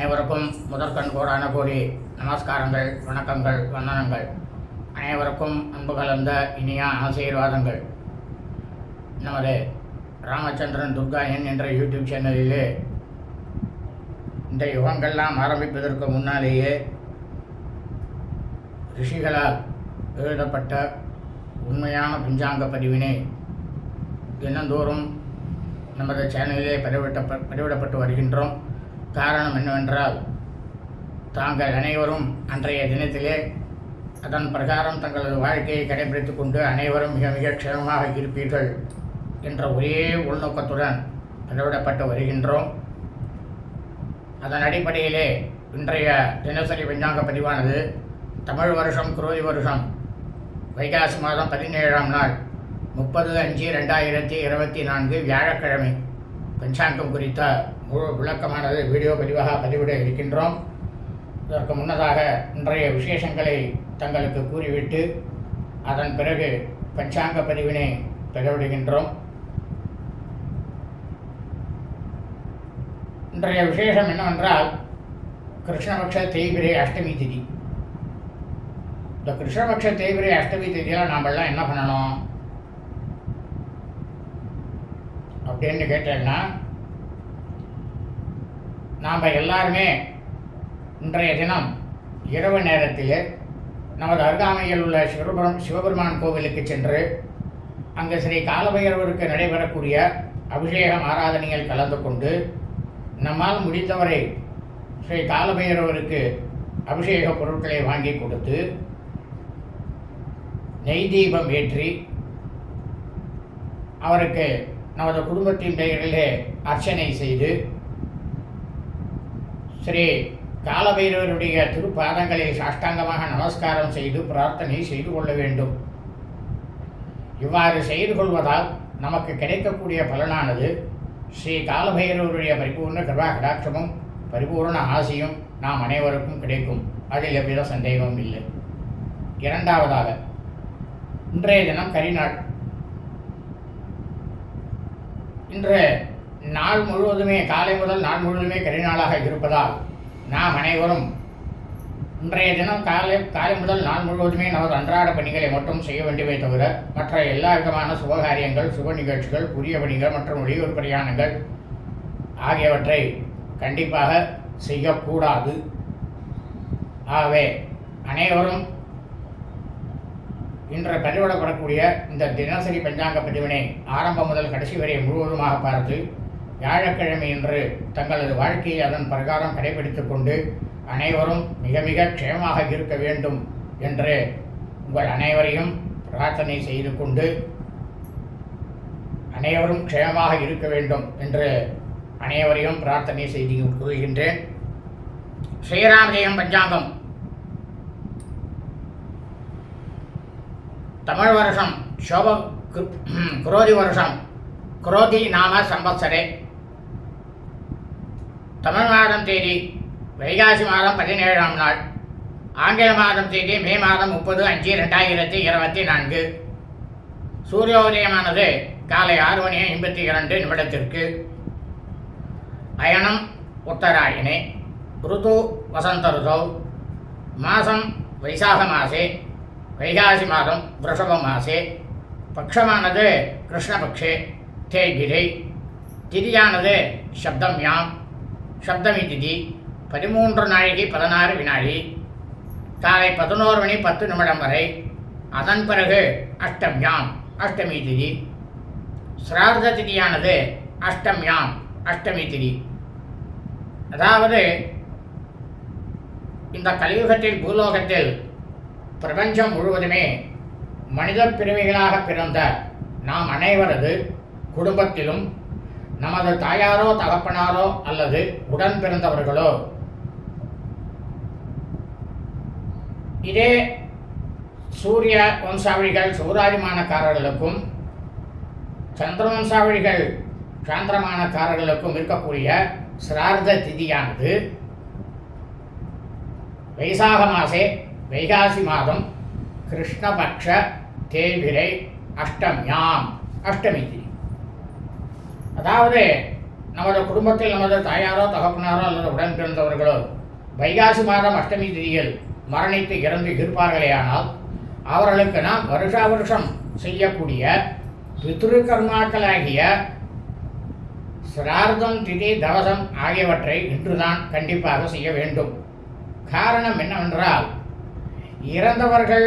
அனைவருக்கும் முதற்கண் கோடான கோடி நமஸ்காரங்கள் வணக்கங்கள் வந்தனங்கள். அனைவருக்கும் அன்பு கலந்த இனிய ஆசீர்வாதங்கள். நமது ராமச்சந்திரன் துர்காயன் என்ற யூடியூப் சேனலிலே இந்த யுகங்கள்லாம் ஆரம்பிப்பதற்கு முன்னாலேயே ரிஷிகளால் எழுதப்பட்ட உண்மையான பஞ்சாங்க பதிவினை தினந்தோறும் நமது சேனலிலே பதிவிட்ட பதிவிடப்பட்டு வருகின்றோம். காரணம் என்னவென்றால் தாங்கள் அனைவரும் அன்றைய தினத்திலே அதன் பிரகாரம் தங்களது வாழ்க்கையை கடைபிடித்து கொண்டு அனைவரும் மிக மிக க்ஷேமமாக இருப்பீர்கள் என்ற ஒரே உள்நோக்கத்துடன் அளவிடப்பட்டு வருகின்றோம். அதன் அடிப்படையிலே இன்றைய தினசரி பஞ்சாங்க பதிவானது தமிழ் வருஷம் குரோதி வருஷம் வைகாசி மாதம் பதினேழாம் நாள் முப்பது அஞ்சு ரெண்டாயிரத்தி இருபத்தி நான்கு வியாழக்கிழமை. பஞ்சாங்கம் குறித்த விளக்கமானது வீடியோ பதிவாக பதிவிட இருக்கின்றோம். இதற்கு முன்னதாக இன்றைய விசேஷங்களை தங்களுக்கு கூறிவிட்டு அதன் பிறகு பஞ்சாங்க பதிவினை பெறவிடுகின்றோம். இன்றைய விசேஷம் என்னவென்றால் கிருஷ்ணபக்ஷ தேய்பிரை அஷ்டமி திதி. இந்த கிருஷ்ணபக்ஷ தேய்பிரை அஷ்டமி திதியில் நாமெல்லாம் என்ன பண்ணணும்? அப்படின்னு கேட்டேன்னா நாம் எல்லாருமே இன்றைய தினம் இரவு நேரத்தில் நமது அருகாமையில் உள்ள சிவபெரும் சிவபெருமான் கோவிலுக்கு சென்று அங்கு ஸ்ரீ காலபைரவருக்கு நடைபெறக்கூடிய அபிஷேகம் ஆராதனையில் கலந்து கொண்டு நம்மால் முடிந்தவரை ஸ்ரீ காலபைரவருக்கு அபிஷேக பொருட்களை வாங்கி கொடுத்து நெய் தீபம் ஏற்றி அவருக்கு நமது குடும்பத்தின் பெயரிலே அர்ச்சனை செய்து ஸ்ரீ காலபைரவருடைய திருப்பாதங்களை சாஷ்டாங்கமாக நமஸ்காரம் செய்து பிரார்த்தனை செய்து கொள்ள வேண்டும். இவ்வாறு செய்து கொள்வதால் நமக்கு கிடைக்கக்கூடிய பலனானது ஸ்ரீ காலபைரவருடைய பரிபூர்ண கிருபா கடாட்சமும் பரிபூர்ண ஆசையும் நாம் அனைவருக்கும் கிடைக்கும். அதில் எவ்வித சந்தேகமும் இல்லை. இரண்டாவதாக இன்றைய தினம் கரிநாள். இன்று நாள் முழுவதுமே காலை முதல் நாள் முழுவதுமே கரிநாளாக இருப்பதால் நாம் அனைவரும் இன்றைய தினம் காலை காலை முதல் நாள் முழுவதுமே நமது அன்றாட பணிகளை மட்டும் செய்ய வேண்டுமே தவிர மற்ற எல்லா விதமான சுபகாரியங்கள் சுப நிகழ்ச்சிகள் புதிய பணிகள் மற்றும் வெளியூர் பிரயாணங்கள் ஆகியவற்றை கண்டிப்பாக செய்யக்கூடாது. ஆகவே அனைவரும் இன்று பதிவிடப்படக்கூடிய இந்த தினசரி பஞ்சாங்க பதிவினை ஆரம்பம் முதல் கடைசி வரை முழுவதுமாக பார்த்து வியாழக்கிழமையன்று தங்களது வாழ்க்கையை அதன் பிரகாரம் கடைபிடித்து கொண்டு அனைவரும் மிக மிக க்ஷேமாக இருக்க வேண்டும் என்று உங்கள் அனைவரையும் பிரார்த்தனை செய்து கொண்டு அனைவரும் க்ஷேமமாக இருக்க வேண்டும் என்று அனைவரையும் பிரார்த்தனை செய்து கூறுகின்றேன் ஸ்ரீராம் ஜெயம் பஞ்சாங்கம். தமிழ் வருஷம் சோப குரோதி வருஷம் குரோதி நாம சம்பத்சரே தமிழ் மாதம் தேதி வைகாசி மாதம் பதினேழாம் நாள். ஆங்கில மாதம் தேதி மே மாதம் முப்பது அஞ்சு ரெண்டாயிரத்தி இருபத்தி நான்கு. சூரியோதயமானது காலை ஆறு மணி ஐம்பத்தி இரண்டு நிமிடத்திற்கு. அயனம் உத்தராயணே. ருது வசந்த ருதோ. மாதம் வைசாக மாசே. வைகாசி மாதம் விருஷப மாசே. பக்ஷமானது கிருஷ்ணபக்ஷே. தேய்பிரை. திதியானது சப்தம் யாம் சப்தமி திதி பதிமூன்று நாழிகை பதினாறு வினாடி காலை பதினோரு மணி பத்து நிமிடம் வரை அதன் பிறகு அஷ்டம்யாம் அஷ்டமி திதி சிரார்த்த திதியானது அஷ்டம்யாம் அஷ்டமி திதி அதாவது இந்த கலியுகத்தில் பூலோகத்தில் பிரபஞ்சம் முழுவதுமே மனித பிறவிகளாக பிறந்த நாம் அனைவரது குடும்பத்திலும் நமது தாயாரோ தகப்பனாரோ அல்லது உடன் பிறந்தவர்களோ இதே சூரிய வம்சாவளிகள் சூராதிமானக்காரர்களுக்கும் சந்திர வம்சாவளிகள் சாந்திரமானக்காரர்களுக்கும் இருக்கக்கூடிய சிரார்த்த திதியானது வைசாக மாசே வைகாசி மாதம் கிருஷ்ணபக்ஷ தேவிரை அஷ்டமியாம் அஷ்டமி திதி. அதாவது நமது குடும்பத்தில் நமது தாயாரோ தகப்பனாரோ அல்லது உடன் பிறந்தவர்களோ வைகாசி மாதம் அஷ்டமி திதியில் மரணித்து இறந்து இருப்பார்களேயானால் அவர்களுக்கு நாம் வருஷா வருஷம் செய்யக்கூடிய பித்ருகர்மாக்களாகிய சிரார்த்தம் திதி தவசம் ஆகியவற்றை இன்றுதான் கண்டிப்பாக செய்ய வேண்டும். காரணம் என்னவென்றால் இறந்தவர்கள்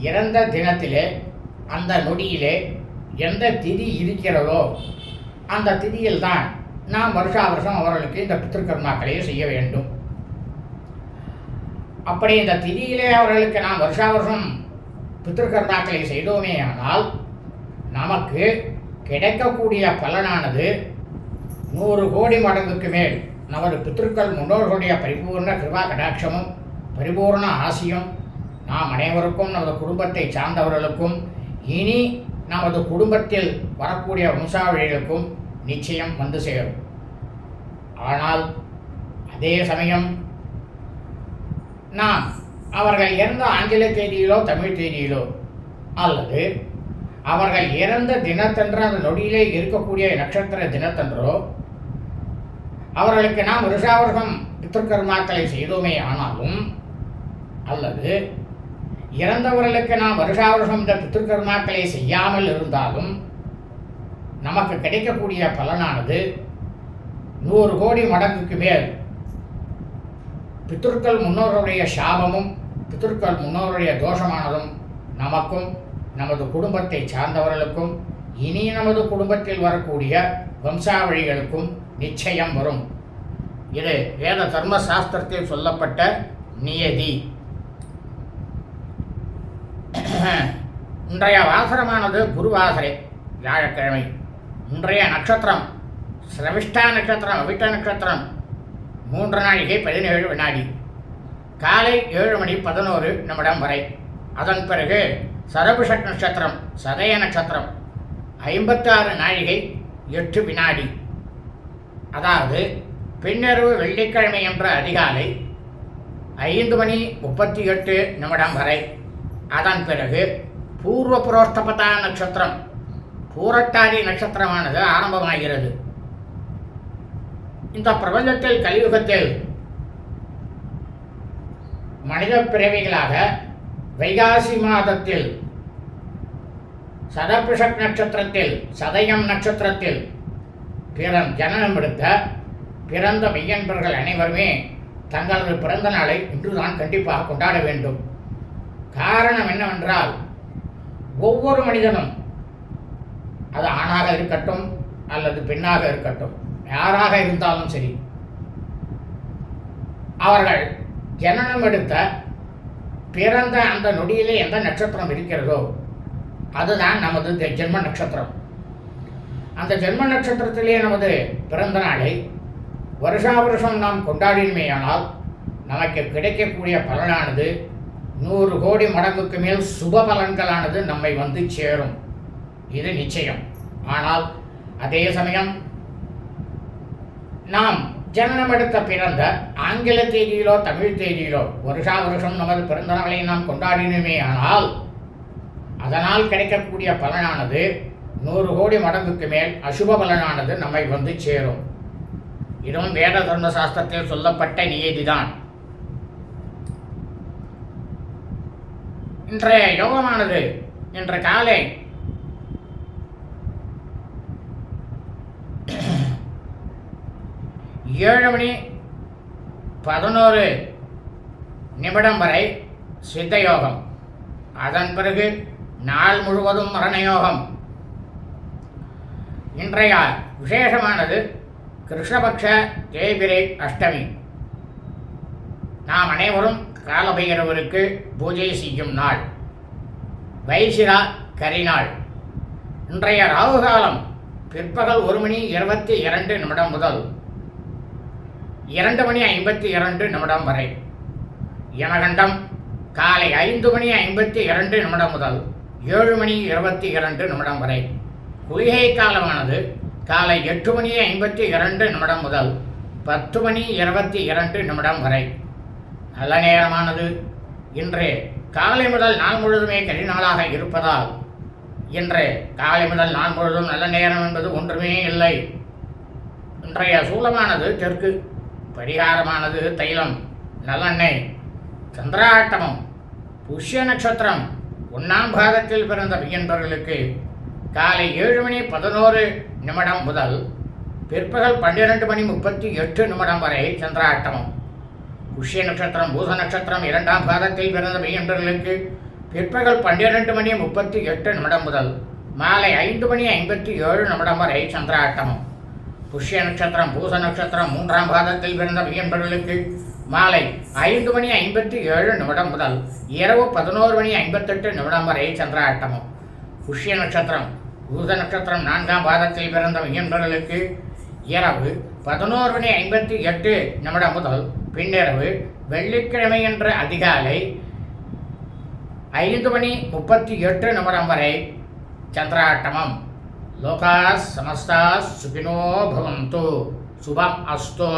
இறந்த தினத்திலே அந்த நொடியிலே எந்த திதி இருக்கிறதோ அந்த திதியில் தான் நாம் வருஷா வருஷம் அவர்களுக்கு இந்த பித்திருக்கர்மாக்களையே செய்ய வேண்டும். அப்படி இந்த திதியிலே அவர்களுக்கு நாம் வருஷா வருஷம் பித்திருக்கர்மாக்களை செய்தோமே ஆனால் நமக்கு கிடைக்கக்கூடிய பலனானது நூறு கோடி மடங்குக்கு மேல் நமது பித்திருக்கள் முன்னோர்களுடைய பரிபூர்ண கிருபா கடாட்சமும் பரிபூர்ண ஆசியும் நாம் அனைவருக்கும் நமது குடும்பத்தை சார்ந்தவர்களுக்கும் இனி நமது குடும்பத்தில் வரக்கூடிய வம்சாவழிகளுக்கும் நிச்சயம் வந்து சேரும். ஆனால் அதே சமயம் நாம் அவர்கள் இறந்த ஆங்கில தேதியிலோ தமிழ் தேதியிலோ அல்லது அவர்கள் இறந்த தினத்தன்று அந்த நொடியிலே இருக்கக்கூடிய நட்சத்திர தினத்தன்றோ அவர்களுக்கு நாம் ரிஷாவர்கம் பித்திருக்கர்மாக்களை செய்தோமே ஆனாலும் அல்லது இறந்தவர்களுக்கு நாம் வருஷாவருஷம் இந்த பித்திருக்கர்மாக்களை செய்யாமல் இருந்தாலும் நமக்கு கிடைக்கக்கூடிய பலனானது நூறு கோடி மடங்குக்கு மேல். பித்திருக்கள் முன்னோருடைய சாபமும் பித்திருக்கள் முன்னோருடைய தோஷமானதும் நமக்கும் நமது குடும்பத்தை சார்ந்தவர்களுக்கும் இனி நமது குடும்பத்தில் வரக்கூடிய வம்சாவழிகளுக்கும் நிச்சயம் வரும். இது வேத தர்ம சாஸ்திரத்தில் சொல்லப்பட்ட நியதி. இன்றைய வாசரமானது குருவாசரை வியாழக்கிழமை. இன்றைய நட்சத்திரம் சிரவிஷ்டா நட்சத்திரம் அவிட்ட நட்சத்திரம். மூன்று நாழிகை பதினேழு வினாடி. காலை ஏழு மணி பதினோரு நிமிடம் வரை. அதன் பிறகு சரபுஷட் நட்சத்திரம் சதய நட்சத்திரம். ஐம்பத்தாறு நாழிகை எட்டு வினாடி. அதாவது பின்னரவு வெள்ளிக்கிழமை என்ற அதிகாலை ஐந்து மணி முப்பத்தி எட்டு நிமிடம் வரை. அதன் பிறகு பூர்வ புரோஷ்டபதா நட்சத்திரம் பூரட்டாதி நட்சத்திரமானது ஆரம்பமாகிறது. இந்த பிரபஞ்சத்தில் கலியுகத்தில் மனித பிறவிகளாக வைகாசி மாதத்தில் சதபிஷக் நட்சத்திரத்தில் சதயம் நட்சத்திரத்தில் பிறன் ஜனனம் எடுத்த பிறந்த மெய்யன்பர்கள் அனைவருமே தங்களது பிறந்த நாளை இன்றுதான் கண்டிப்பாக கொண்டாட வேண்டும். காரணம் என்னவென்றால் ஒவ்வொரு மனிதனும் அது ஆணாக இருக்கட்டும் அல்லது பெண்ணாக இருக்கட்டும் யாராக இருந்தாலும் சரி அவர்கள் ஜனனம் எடுத்த பிறந்த அந்த நொடியிலே எந்த நட்சத்திரம் இருக்கிறதோ அதுதான் நமது ஜென்ம நட்சத்திரம். அந்த ஜென்ம நட்சத்திரத்திலே நமது பிறந்த நாளை வருஷா வருஷம் நாம் கொண்டாடினமேயானால் நமக்கு கிடைக்கக்கூடிய பலனானது நூறு கோடி மடங்குக்கு மேல் சுப பலன்களானது நம்மை வந்து சேரும். இது நிச்சயம். ஆனால் அதே சமயம் நாம் ஜனனம் எடுத்த பிறந்த ஆங்கில தேதியிலோ தமிழ் தேதியிலோ வருஷா வருஷம் நமது பிறந்த நாளை நாம் கொண்டாடினோமே ஆனால் அதனால் கிடைக்கக்கூடிய பலனானது நூறு கோடி மடங்குக்கு மேல் அசுப பலனானது நம்மை வந்து சேரும். இதுவும் வேத தர்ம சாஸ்திரத்தில் சொல்லப்பட்ட நியதிதான். இன்றைய யோகமானது இன்று காலை. ஏழு மணி பதினோரு நிமிடம் வரை சித்த யோகம். அதன் பிறகு நாள் முழுவதும் மரணயோகம் இன்றைய விசேஷமானது கிருஷ்ணபக்ஷ தேய்பிரை அஷ்டமி. நாம் அனைவரும் காலபைரவருக்கு பூஜை செய்யும் நாள். வைசிரா கரிநாள் இன்றைய ராகு காலம் பிற்பகல் ஒரு மணி இருபத்தி இரண்டு நிமிடம் முதல் இரண்டு மணி ஐம்பத்தி இரண்டு நிமிடம் வரை. யமகண்டம் காலை ஐந்து மணி ஐம்பத்தி இரண்டு நிமிடம் முதல் ஏழு மணி இருபத்தி இரண்டு நிமிடம் வரை. குளிகை காலமானது காலை எட்டு மணி ஐம்பத்தி இரண்டு நிமிடம் முதல் பத்து மணி இருபத்தி இரண்டு நிமிடம் வரை. நல்ல நேரமானது இன்று காலை முதல் நாள் முழுதுமே கரிநாளாக இருப்பதால் இன்று காலை முதல் நாள் முழுதும் நல்ல நேரம் என்பது ஒன்றுமே இல்லை. இன்றைய சூலமானது தெற்கு பரிகாரமானது தைலம் நல்லெண்ணெய் சந்திராட்டமம் புஷ்ய நட்சத்திரம் ஒன்றாம் பாகத்தில் பிறந்த பையன்பர்களுக்கு காலை ஏழு மணி பதினோரு நிமிடம் முதல் பிற்பகல் பன்னிரெண்டு மணி முப்பத்தி எட்டு நிமிடம் வரை சந்திராட்டமம். புஷ்ய நட்சத்திரம் பூச நட்சத்திரம் இரண்டாம் பாதத்தில் பிறந்த மெய்யன்றர்களுக்கு பிற்பகல் பன்னிரெண்டு மணி முப்பத்தி எட்டு நிமிடம் முதல் மாலை ஐந்து மணி ஐம்பத்தி ஏழு நிமிடம் வரை சந்திராட்டமம் புஷ்ய நட்சத்திரம் பூச நட்சத்திரம் மூன்றாம் பாதத்தில் பிறந்த பையன்பர்களுக்கு மாலை ஐந்து மணி ஐம்பத்தி ஏழு நிமிடம் முதல் இரவு பதினோரு மணி ஐம்பத்தெட்டு நிமிடம் வரை சந்திராட்டமம் புஷ்ய நட்சத்திரம் பூத நட்சத்திரம் நான்காம் பாதத்தில் பிறந்த மையன்பர்களுக்கு இரவு பதினோரு மணி ஐம்பத்தி எட்டு நிமிடம் முதல் பின்னிரவு வெள்ளிக்கிழமை என்ற அதிகாலை ஐந்து மணி முப்பத்தி எட்டு நிமிடம் வரை சந்திராட்டமம். லோகா சமஸ்தா சுகினோ பவந்து. சுபம் அஸ்தோ.